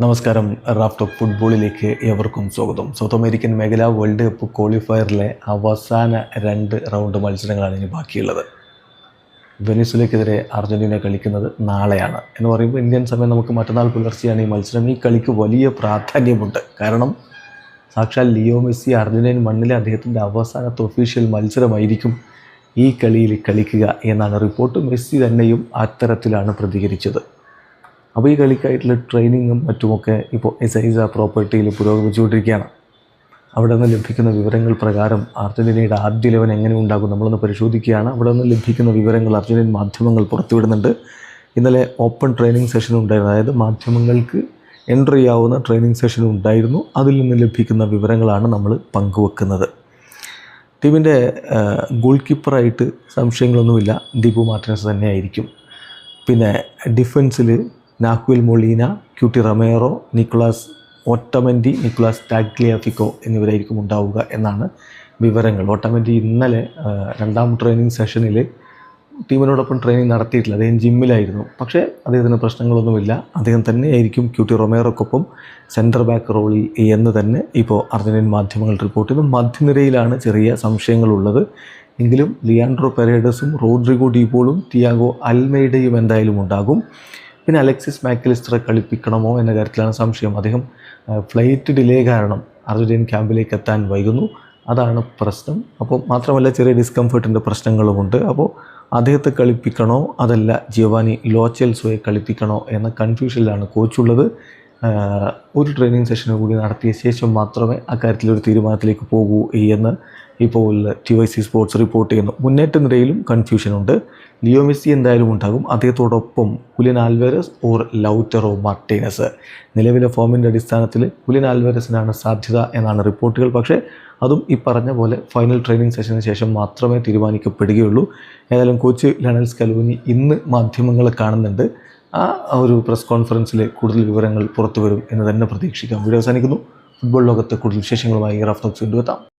നമസ്കാരം. Raf talk ഫുട്ബോളിലേക്ക് ഏവർക്കും സ്വാഗതം. സൗത്ത് അമേരിക്കൻ മേഖല വേൾഡ് കപ്പ് ക്വാളിഫയറിലെ അവസാന രണ്ട് റൗണ്ട് മത്സരങ്ങളാണ് ഇനി ബാക്കിയുള്ളത്. വെനിസുലയ്ക്കെതിരെ അർജന്റീന കളിക്കുന്നത് നാളെയാണ്. എന്ന് പറയുമ്പോൾ ഇന്ത്യൻ സമയം നമുക്ക് മറ്റന്നാൾ പുലർച്ചെയാണ് ഈ മത്സരം. ഈ കളിക്ക് വലിയ പ്രാധാന്യമുണ്ട്. കാരണം സാക്ഷാൽ ലിയോ മെസ്സി അർജന്റീൻ മണ്ണിലെ അദ്ദേഹത്തിന്റെ അവസാനത്തെ ഒഫീഷ്യൽ മത്സരമായിരിക്കും ഈ കളിയിൽ കളിക്കുക എന്നാണ് റിപ്പോർട്ട്. മെസ്സി തന്നെയും അത്തരത്തിലാണ് പ്രതികരിച്ചത്. അപ്പോൾ ഈ കളിക്കായിട്ടുള്ള ട്രെയിനിങ്ങും മറ്റുമൊക്കെ ഇപ്പോൾ എസൈസ പ്രോപ്പർട്ടിയിൽ പുരോഗമിച്ചുകൊണ്ടിരിക്കുകയാണ്. അവിടെ നിന്ന് ലഭിക്കുന്ന വിവരങ്ങൾ പ്രകാരം അർജന്റീനയുടെ ആദ്യ ലെവൻ എങ്ങനെ ഉണ്ടാകും നമ്മളൊന്ന് പരിശോധിക്കുകയാണ്. അവിടെ നിന്ന് ലഭിക്കുന്ന വിവരങ്ങൾ അർജന്റീൻ മാധ്യമങ്ങൾ പുറത്തുവിടുന്നുണ്ട്. ഇന്നലെ ഓപ്പൺ ട്രെയിനിങ് സെഷൻ ഉണ്ടായിരുന്നു. അതായത് മാധ്യമങ്ങൾക്ക് എന്റർ ചെയ്യാവുന്ന ട്രെയിനിങ് സെഷൻ ഉണ്ടായിരുന്നു. അതിൽ നിന്ന് ലഭിക്കുന്ന വിവരങ്ങളാണ് നമ്മൾ പങ്കുവെക്കുന്നത്. ടീമിന്റെ ഗോൾ കീപ്പറായിട്ട് സംശയങ്ങളൊന്നുമില്ല. ദീപു മാർട്ടിനസ് തന്നെയായിരിക്കും. പിന്നെ ഡിഫൻസിൽ Nahuel Molina Cuti Romero Nicolas Otamendi Nicolas Tagliafico എന്നിവരായിരിക്കും ഉണ്ടാവുക എന്നാണ് വിവരങ്ങൾ. ഓട്ടമന്റി ഇന്നലെ രണ്ടാം ട്രെയിനിങ് സെഷനിൽ ടീമിനോടൊപ്പം ട്രെയിനിങ് നടത്തിയിട്ടില്ല. അദ്ദേഹം ജിമ്മിലായിരുന്നു. പക്ഷേ അദ്ദേഹത്തിന് പ്രശ്നങ്ങളൊന്നുമില്ല. അദ്ദേഹം തന്നെയായിരിക്കും ക്യൂട്ടി റൊമേറോക്കൊപ്പം സെന്റർ ബാക്ക് റോളിൽ എന്ന് തന്നെ ഇപ്പോൾ അർജന്റീൻ മാധ്യമങ്ങൾ റിപ്പോർട്ട് ചെയ്തു മധ്യനിരയിലാണ് ചെറിയ സംശയങ്ങളുള്ളത്. എങ്കിലും ലിയാൻഡ്രോ പെരേഡസും റോഡ്രിഗോ ഡീപോളും ടിയാഗോ അൽമേഡയും എന്തായാലും ഉണ്ടാകും. പിന്നെ അലക്സിസ് മാക്കലിസ്റ്ററെ കളിപ്പിക്കണമോ എന്ന കാര്യത്തിലാണ് സംശയം. അദ്ദേഹം ഫ്ലൈറ്റ് ഡിലേ കാരണം അർജന്റീൻ ക്യാമ്പിലേക്ക് എത്താൻ വൈകുന്നു. അതാണ് പ്രശ്നം. അപ്പോൾ മാത്രമല്ല ചെറിയ ഡിസ്കംഫർട്ടിന്റെ പ്രശ്നങ്ങളുമുണ്ട്. അപ്പോൾ അദ്ദേഹത്തെ കളിപ്പിക്കണോ അതല്ല ജിയോവാനി ലോച്ചെൽസോയെ കളിപ്പിക്കണോ എന്ന കൺഫ്യൂഷനിലാണ് കോച്ചുള്ളത് ഒരു ട്രെയിനിങ് സെഷനും കൂടി നടത്തിയ ശേഷം മാത്രമേ അക്കാര്യത്തിൽ ഒരു തീരുമാനത്തിലേക്ക് പോകൂ എന്ന് ഇപ്പോൾ T Y C sports report ചെയ്യുന്നു. മുന്നേറ്റ നിരയിലും കൺഫ്യൂഷനുണ്ട് ലിയോ മെസ്സി എന്തായാലും ഉണ്ടാകും. അദ്ദേഹത്തോടൊപ്പം Julian Alvarez or Lautaro Martinez. നിലവിലെ ഫോമിന്റെ അടിസ്ഥാനത്തിൽ കുലിൻ ആൽവേരസിനാണ് സാധ്യത എന്നാണ് റിപ്പോർട്ടുകൾ. പക്ഷേ അതും ഈ പറഞ്ഞ പോലെ ഫൈനൽ ട്രെയിനിങ് സെഷന് ശേഷം മാത്രമേ തീരുമാനിക്കപ്പെടുകയുള്ളൂ. ഏതായാലും കോച്ച് ലണൽ സ്കലൂനി ഇന്ന് മാധ്യമങ്ങളെ കാണുന്നുണ്ട്. ആ ഒരു പ്രസ് കോൺഫറൻസിൽ കൂടുതൽ വിവരങ്ങൾ പുറത്തു വരും എന്ന് തന്നെ പ്രതീക്ഷിക്കാം. വീഡിയോ അവസാനിക്കുന്നു. ഫുട്ബോൾ ലോകത്ത് കൂടുതൽ വിശേഷങ്ങളുമായി റഫ് നോക്സ് വീണ്ടും എത്താം.